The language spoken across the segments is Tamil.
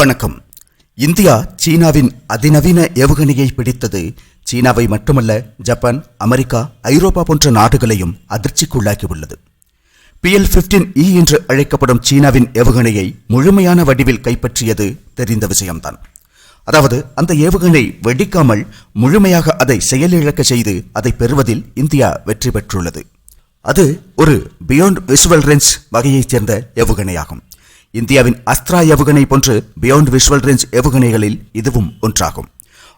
வணக்கம். இந்தியா சீனாவின் அதிநவீன ஏவுகணையை பிடித்தது. சீனாவை மட்டுமல்ல ஜப்பான் அமெரிக்கா ஐரோப்பா போன்ற நாடுகளையும் அதிர்ச்சிக்குள்ளாக்கியுள்ளது. பிஎல் பிப்டீன் இ என்று அழைக்கப்படும் சீனாவின் ஏவுகணையை முழுமையான வடிவில் கைப்பற்றியது தெரிந்த விஷயம்தான். அதாவது அந்த ஏவுகணை வெடிக்காமல் முழுமையாக அதை செயலிழக்க செய்து அதை பெறுவதில் இந்தியா வெற்றி பெற்றுள்ளது. அது ஒரு பியாண்ட் விசுவல் ரேஞ்ச் வகையைச் சேர்ந்த ஏவுகணையாகும். இந்தியாவின் அஸ்த்ரா ஏவுகணை போன்று பியாண்ட் விஷுவல் ரேஞ்ச் ஏவுகணைகளில் இதுவும் ஒன்றாகும்.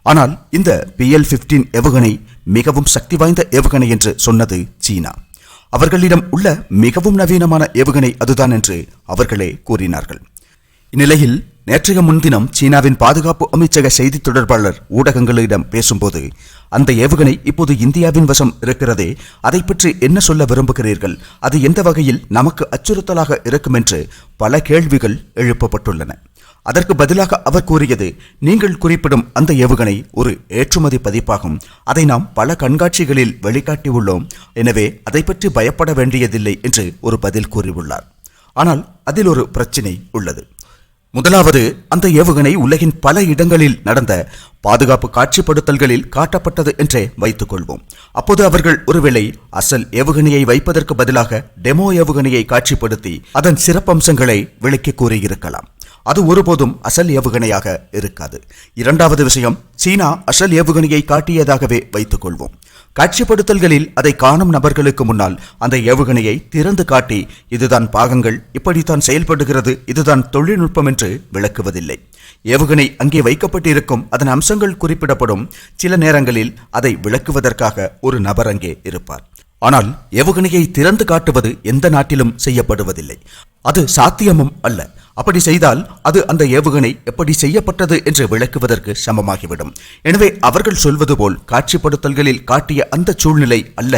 ஆனால் இந்த பிஎல் பிப்டீன் ஏவுகணை மிகவும் சக்தி வாய்ந்த ஏவுகணை என்று சொன்னது சீனா. அவர்களிடம் உள்ள மிகவும் நவீனமான ஏவுகணை அதுதான் என்று அவர்களே கூறினார்கள். இந்நிலையில் நேற்றைய முன்தினம் சீனாவின் பாதுகாப்பு அமைச்சக செய்தி தொடர்பாளர் ஊடகங்களிடம் பேசும்போது அந்த ஏவுகணை இப்போது இந்தியாவின் வசம் இருக்கிறதே அதை பற்றி என்ன சொல்ல விரும்புகிறீர்கள்? அது எந்த வகையில் நமக்கு அச்சுறுத்தலாக இருக்கும் என்று பல கேள்விகள் எழுப்பப்பட்டுள்ளன. அதற்கு பதிலாக அவர் கூறியது நீங்கள் குறிப்பிடும் அந்த ஏவுகணை ஒரு ஏற்றுமதி பதிப்பாகும். அதை நாம் பல கண்காட்சிகளில் வெளிக்காட்டியுள்ளோம். எனவே அதை பற்றி பயப்பட வேண்டியதில்லை என்று ஒரு பதில் கூறியுள்ளார். ஆனால் அதில் ஒரு பிரச்சினை உள்ளது. முதலாவது அந்த ஏவுகணை உலகின் பல இடங்களில் நடந்த பாதுகாப்பு காட்சிப்படுத்தல்களில் காட்டப்பட்டது என்றே வைத்துக் கொள்வோம் அப்போது அவர்கள் ஒருவேளை அசல் ஏவுகணையை வைப்பதற்கு பதிலாக டெமோ ஏவுகணையை காட்சிப்படுத்தி அதன் சிறப்பம்சங்களை விளக்கி கூறியிருக்கலாம். அது ஒருபோதும் அசல் ஏவுகணையாக இருக்காது. இரண்டாவது விஷயம் சீனா அசல் ஏவுகணையை காட்டியதாகவே வைத்துக் கொள்வோம் காட்சிப்படுத்தல்களில் அதை காணும் நபர்களுக்கு முன்னால் அந்த ஏவுகணையை திறந்து காட்டி இதுதான் பாகங்கள் இப்படித்தான் செயல்படுகிறது இதுதான் தொழில்நுட்பம் என்று விளக்குவதில்லை. ஏவுகணை அங்கே வைக்கப்பட்டிருக்கும் அதன் அம்சங்கள் குறிப்பிடப்படும். சில நேரங்களில் அதை விளக்குவதற்காக ஒரு நபர் அங்கே இருப்பார். ஆனால் ஏவுகணையை திறந்து காட்டுவது எந்த நாட்டிலும் செய்யப்படுவதில்லை. அது சாத்தியமும் அல்ல. அப்படி செய்தால் அது அந்த ஏவுகணை எப்படி செய்யப்பட்டது என்று விளக்குவதற்கு சமமாகிவிடும். எனவே அவர்கள் சொல்வது போல் காட்சிப்படுத்தல்களில் காட்டிய அந்த சூழ்நிலை அல்ல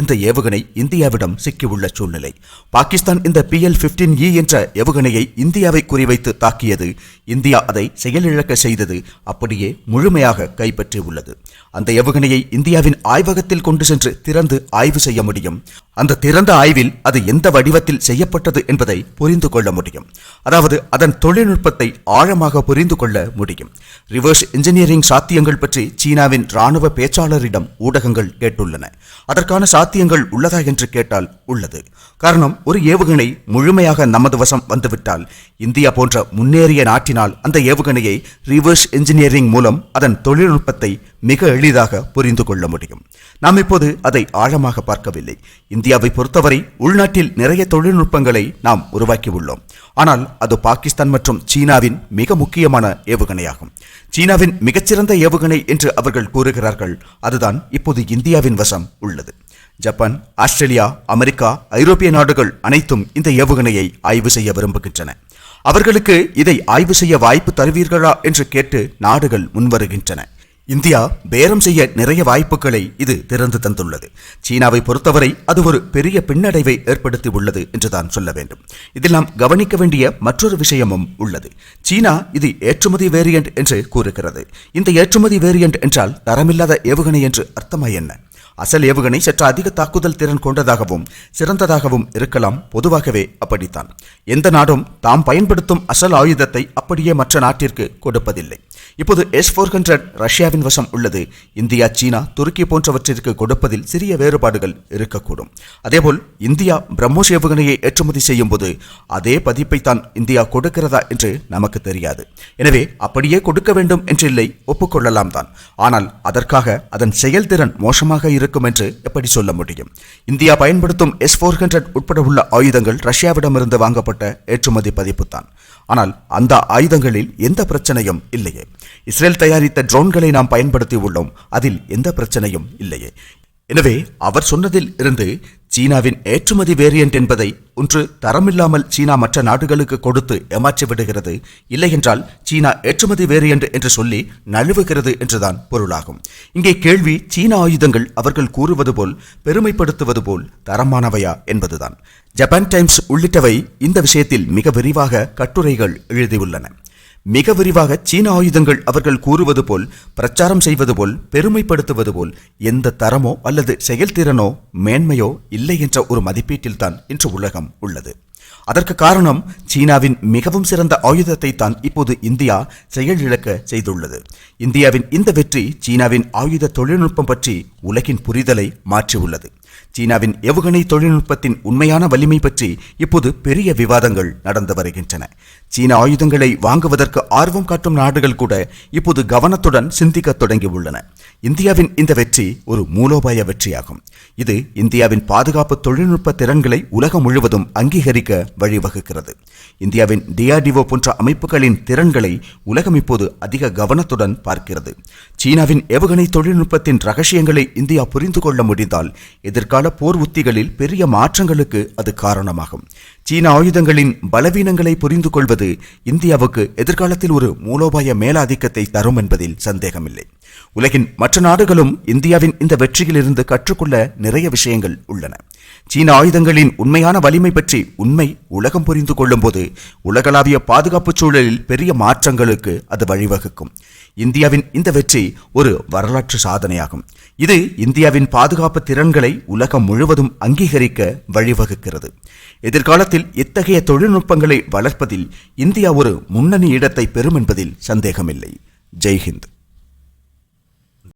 இந்த ஏவுகணை இந்தியாவிடம் சிக்கியுள்ள சூழ்நிலை. பாகிஸ்தான் இந்த பி எல் பிப்டீன் இ என்ற ஏவுகணையை இந்தியாவை குறிவைத்து தாக்கியது. இந்தியா அதை செயலிழக்க செய்தது. அப்படியே முழுமையாக கைப்பற்றி உள்ளது அந்த ஏவுகணையை இந்தியாவின் ஆய்வகத்தில் கொண்டு சென்று திறந்து ஆய்வு செய்ய முடியும். அந்த திறந்த ஆய்வில் அது எந்த வடிவத்தில் செய்யப்பட்டது என்பதை புரிந்து கொள்ள முடியும். அதாவது அதன் தொழில்நுட்பத்தை ஆழமாக புரிந்து கொள்ள முடியும். ரிவர்ஸ் இன்ஜினியரிங் சாத்தியங்கள் பற்றி சீனாவின் ராணுவ பேச்சாளரிடம் ஊடகங்கள் கேட்டுள்ளன. அதற்கான சாத்தியங்கள் உள்ளதா என்று கேட்டால் உள்ளது. காரணம் ஒரு ஏவுகணை முழுமையாக நமது வசம் வந்துவிட்டால் இந்தியா போன்ற முன்னேறிய நாட்டினால் அந்த ஏவுகணையை ரிவர்ஸ் இன்ஜினியரிங் மூலம் அதன் தொழில்நுட்பத்தை மிக எளிதாக புரிந்து கொள்ள முடியும். நாம் இப்போது அதை ஆழமாக பார்க்கவில்லை. இந்தியாவை பொறுத்தவரை உள்நாட்டில் நிறைய தொழில்நுட்பங்களை நாம் உருவாக்கியுள்ளோம். ஆனால் அது பாகிஸ்தான் மற்றும் சீனாவின் மிக முக்கியமான ஏவுகணையாகும். சீனாவின் மிகச்சிறந்த ஏவுகணை என்று அவர்கள் கூறுகிறார்கள். அதுதான் இப்போது இந்தியாவின் வசம் உள்ளது. ஜப்பான் ஆஸ்திரேலியா அமெரிக்கா ஐரோப்பிய நாடுகள் அனைத்தும் இந்த ஏவுகணையை ஆய்வு செய்ய விரும்புகின்றன. அவர்களுக்கு இதை ஆய்வு செய்ய வாய்ப்பு தருவீர்களா என்று கேட்டு நாடுகள் முன்வருகின்றன. இந்தியா பேரம் செய்ய நிறைய வாய்ப்புகளை இது திறந்து தந்துள்ளது. சீனாவை பொறுத்தவரை அது ஒரு பெரிய பின்னடைவை ஏற்படுத்தி உள்ளது என்றுதான் சொல்ல வேண்டும். இதில் நாம் கவனிக்க வேண்டிய மற்றொரு விஷயமும் உள்ளது. சீனா இது ஏற்றுமதி வேரியண்ட் என்று கூறுகிறது. இந்த ஏற்றுமதி வேரியண்ட் என்றால் தரமில்லாத ஏவுகணை என்று அர்த்தமா என்ன? அசல் ஏவுகணை சற்று அதிக தாக்குதல் திறன் கொண்டதாகவும் சிறந்ததாகவும் இருக்கலாம். பொதுவாகவே அப்படித்தான். எந்த நாடும் தாம் பயன்படுத்தும் அசல் ஆயுதத்தை அப்படியே மற்ற நாட்டிற்கு கொடுப்பதில்லை. இப்போது எஸ் ஃபோர் ஹண்ட்ரட் ரஷ்யாவின் வசம் உள்ளது. இந்தியா சீனா துருக்கி போன்றவற்றிற்கு கொடுப்பதில் சிறிய வேறுபாடுகள் இருக்கக்கூடும். அதேபோல் இந்தியா பிரம்மோஸ் ஏவுகணையை ஏற்றுமதி செய்யும் போது அதே பதிப்பை தான் இந்தியா கொடுக்கிறதா என்று நமக்கு தெரியாது. எனவே அப்படியே கொடுக்க வேண்டும் என்றில்லை ஒப்புக்கொள்ளலாம் தான். ஆனால் அதற்காக அதன் செயல்திறன் மோசமாக இருக்கும் என்று எப்படி சொல்ல முடியும்? இந்தியா பயன்படுத்தும் எஸ் ஃபோர் ஹண்ட்ரட் உட்பட உள்ள ஆயுதங்கள் ரஷ்யாவிடமிருந்து வாங்கப்பட்ட ஏற்றுமதி பதிப்பு தான். ஆனால் அந்த ஆயுதங்களில் எந்த பிரச்சனையும் இல்லையே. இஸ்ரேல் தயாரித்த ட்ரோன்களை நாம் பயன்படுத்தி உள்ளோம் அதில் எந்த பிரச்சனையும் இல்லையே. எனவே அவர் சொன்னதில் இருந்து சீனாவின் ஏற்றுமதி வேரியண்ட் என்பதை ஒன்று தரமில்லாமல் சீனா மற்ற நாடுகளுக்கு கொடுத்து ஏமாற்றி விடுகிறது. இல்லையென்றால் சீனா ஏற்றுமதி வேரியண்ட் என்று சொல்லி நழுவுகிறது என்றுதான் பொருளாகும். இங்கே கேள்வி சீன ஆயுதங்கள் அவர்கள் கூறுவது போல் பெருமைப்படுத்துவது போல் தரமானவையா என்பதுதான். ஜப்பான் டைம்ஸ் உள்ளிட்டவை இந்த விஷயத்தில் மிக விரிவாக கட்டுரைகள் எழுதியுள்ளன. மிக விரிவாக சீன ஆயுதங்கள் அவர்கள் கூறுவது போல் பிரச்சாரம் செய்வது போல் பெருமைப்படுத்துவது போல் எந்த தரமோ அல்லது செயல்திறனோ மேன்மையோ இல்லை என்ற ஒரு மதிப்பீட்டில்தான் இன்று உலகம் உள்ளது. அதற்கு காரணம் சீனாவின் மிகவும் சிறந்த ஆயுதத்தை தான் இப்போது இந்தியா செயலிழக்க செய்துள்ளது. இந்தியாவின் இந்த வெற்றி சீனாவின் ஆயுத தொழில்நுட்பம் பற்றி உலகின் புரிதலை மாற்றியுள்ளது. சீனாவின் ஏவுகணை தொழில்நுட்பத்தின் உண்மையான வலிமை பற்றி இப்போது பெரிய விவாதங்கள் நடந்து வருகின்றன. சீன ஆயுதங்களை வாங்குவதற்கு ஆர்வம் காட்டும் நாடுகள் கூட இப்போது கவனத்துடன் சிந்திக்க தொடங்கியுள்ளன. இந்தியாவின் இந்த வெற்றி ஒரு மூலோபாய வெற்றியாகும். இது இந்தியாவின் பாதுகாப்பு தொழில்நுட்ப திறன்களை உலகம் முழுவதும் அங்கீகரிக்க வழிவகுக்கிறது. இந்தியாவின் டிஆர்டிஓ போன்ற அமைப்புகளின் திறன்களை உலகம் இப்போது அதிக கவனத்துடன் பார்க்கிறது. சீனாவின் ஏவுகணை தொழில்நுட்பத்தின் ரகசியங்களை இந்தியா புரிந்து கொள்ள முடிந்தால் எதிர்கால போர் உத்திகளில் பெரிய மாற்றங்களுக்கு அது காரணமாகும். சீன ஆயுதங்களின் பலவீனங்களை புரிந்து கொள்வது இந்தியாவுக்கு எதிர்காலத்தில் ஒரு மூலோபாய மேலாதிக்கத்தை தரும் என்பதில் சந்தேகமில்லை. உலகின் மற்ற நாடுகளும் இந்தியாவின் இந்த வெற்றியிலிருந்து கற்றுக்கொள்ள நிறைய விஷயங்கள் உள்ளன. சீன ஆயுதங்களின் உண்மையான வலிமை பற்றி உண்மை உலகம் புரிந்து கொள்ளும்போது உலகளாவிய பாதுகாப்பு சூழலில் பெரிய மாற்றங்களுக்கு அது வழிவகுக்கும். இந்தியாவின் இந்த வெற்றி ஒரு வரலாற்று சாதனையாகும். இது இந்தியாவின் பாதுகாப்பு திறன்களை உலகம் முழுவதும் அங்கீகரிக்க வழிவகுக்கிறது. எதிர்காலத்தில் இத்தகைய தொழில்நுட்பங்களை வளர்ப்பதில் இந்தியா ஒரு முன்னணி இடத்தை பெறும் என்பதில் சந்தேகமில்லை. ஜெய்ஹிந்த்.